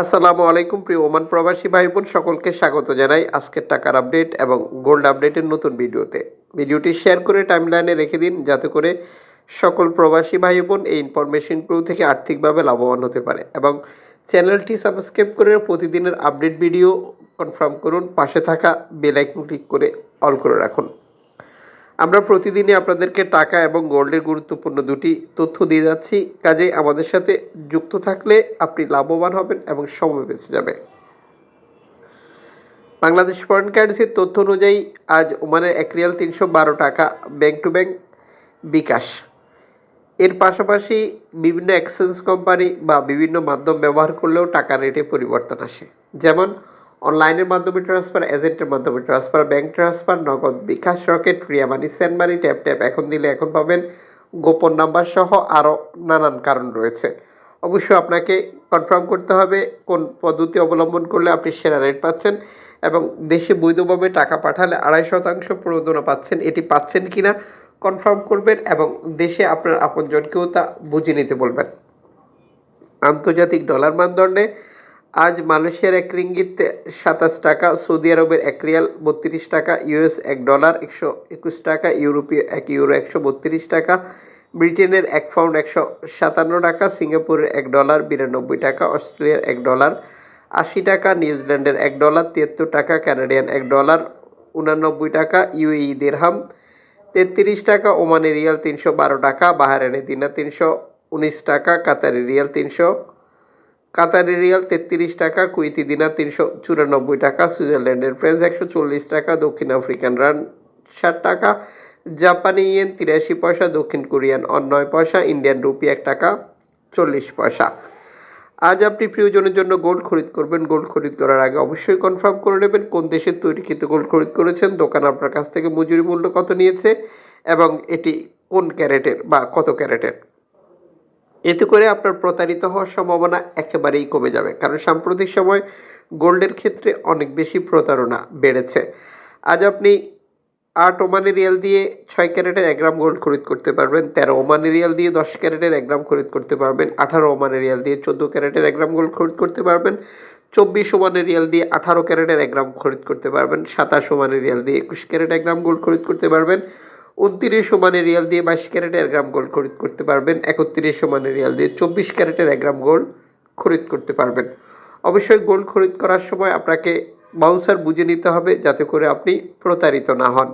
আসসালামু আলাইকুম, প্রিয় ওমান প্রবাসী ভাই বোন সকলকে স্বাগত জানাই আজকের টাকার আপডেট এবং গোল্ড আপডেটের নতুন ভিডিওতে। ভিডিওটি শেয়ার করে টাইমলাইনে রেখে দিন, যাতে করে সকল প্রবাসী ভাই বোন এই ইনফরমেশনগুলো থেকে আর্থিকভাবে লাভবান হতে পারে এবং চ্যানেলটি সাবস্ক্রাইব করে প্রতিদিনের আপডেট ভিডিও কনফার্ম করুন, পাশে থাকা বেল আইকন ক্লিক করে অল করে রাখুন। আমরা প্রতিদিনই আপনাদেরকে টাকা এবং গোল্ডের গুরুত্বপূর্ণ দুটি তথ্য দিয়ে যাচ্ছি। কাজেই আমাদের সাথে যুক্ত থাকলে আপনি লাভবান হবেন এবং সময় বেঁচে যাবে। বাংলাদেশ ফরেন কারেন্সির তথ্য অনুযায়ী আজ ওমানের এক রিয়াল তিনশো বারো টাকা ব্যাংক টু ব্যাংক বিকাশ। এর পাশাপাশি বিভিন্ন এক্সচেঞ্জ কোম্পানি বা বিভিন্ন মাধ্যম ব্যবহার করলেও টাকা রেটে পরিবর্তন আসে। যেমন অনলাইনের মাধ্যমে ট্রান্সফার এজেন্টের মাধ্যমে transfer bank transfer Nagad bKash Rocket Ria money send money tap tap এখন দিলে এখন পাবেন গোপন নাম্বার সহ আরও নানান কারণ রয়েছে। অবশ্যই আপনাকে কনফার্ম করতে হবে কোন পদ্ধতি অবলম্বন করলে আপনি সেরা রেট পাচ্ছেন এবং দেশে বৈধভাবে টাকা পাঠালে আড়াই শতাংশ প্রণোদনা পাচ্ছেন, এটি পাচ্ছেন কিনা কনফার্ম করবেন এবং দেশে আপনার আপনজনকেও তা বুঝে নিতে বলবেন। আন্তর্জাতিক ডলার মানদণ্ডে আজ মালয়েশিয়ার এক রিঙ্গিত সাতাশ টাকা, সৌদি আরবের এক রিয়াল বত্রিশ টাকা, ইউএস এক ডলার একশো একুশ টাকা ইউরোপীয় এক ইউরো একশো বত্রিশ টাকা, ব্রিটেনের এক পাউন্ড একশো সাতান্ন টাকা, সিঙ্গাপুরের এক ডলার বিরানব্বই টাকা, অস্ট্রেলিয়ার এক ডলার আশি টাকা, নিউজিল্যান্ডের এক ডলার তিয়াত্তর টাকা, কানাডিয়ান এক ডলার উনানব্বই টাকা, ইউএই দেড়হাম তেত্রিশ টাকা, ওমানের রিয়াল তিনশো বারো টাকা বাহারানি দিনা তিনশো উনিশ টাকা কাতারি রিয়াল তিনশো কাতারি রিয়াল তেত্রিশ টাকা কুইতি দিনার তিনশো চুরানব্বই টাকা, সুইজারল্যান্ডের ফ্রেন্স একশো চল্লিশ টাকা, দক্ষিণ আফ্রিকান রান ষাট টাকা, জাপানি ইয়েন তিরাশি পয়সা, দক্ষিণ কোরিয়ান নয় পয়সা, ইন্ডিয়ান রুপি এক টাকা চল্লিশ পয়সা। আজ আপনি প্রিয়জনের জন্য গোল্ড খরিদ করবেন। গোল্ড খরিদ করার আগে অবশ্যই কনফার্ম করে নেবেন কোন দেশের তৈরিকৃত গোল্ড খরিদ করেছেন। দোকান আপনার কাছ থেকে মজুরি মূল্য কত নিয়েছে এবং এটি কোন ক্যারেটের বা কত ক্যারেটের? এতে করে আপনার প্রতারিত হওয়ার সম্ভাবনা একেবারেই কমে যাবে। কারণ সাম্প্রতিক সময় গোল্ডের ক্ষেত্রে অনেক বেশি প্রতারণা বেড়েছে। আজ আপনি আট ওমানি রিয়াল দিয়ে ছয় ক্যারেটের এক গ্রাম গোল্ড খরিদ করতে পারবেন, তেরো ওমানি রিয়াল দিয়ে দশ ক্যারেটের এক গ্রাম খরিদ করতে পারবেন, আঠারো ওমানি রিয়াল দিয়ে চোদ্দ ক্যারেটের এক গ্রাম গোল্ড খরিদ করতে পারবেন, চব্বিশ ওমানি রিয়াল দিয়ে আঠারো ক্যারেটের এক গ্রাম খরিদ করতে পারবেন, সাতাশ ওমানি রিয়াল দিয়ে একুশ ক্যারেট এক গ্রাম গোল্ড খরিদ করতে পারবেন উনত্রিশ সমানে রিয়াল দিয়ে বাইশ ক্যারেটে এক গ্রাম গোল্ড খরিদ করতে পারবেন। একত্রিশ সমানে রিয়াল দিয়ে চব্বিশ ক্যারেটের এক গ্রাম গোল্ড খরিদ করতে পারবেন। অবশ্যই গোল্ড খরিদ করার সময় আপনাকে বাউন্সার বুঝে নিতে হবে যাতে করে আপনি প্রতারিত না হন।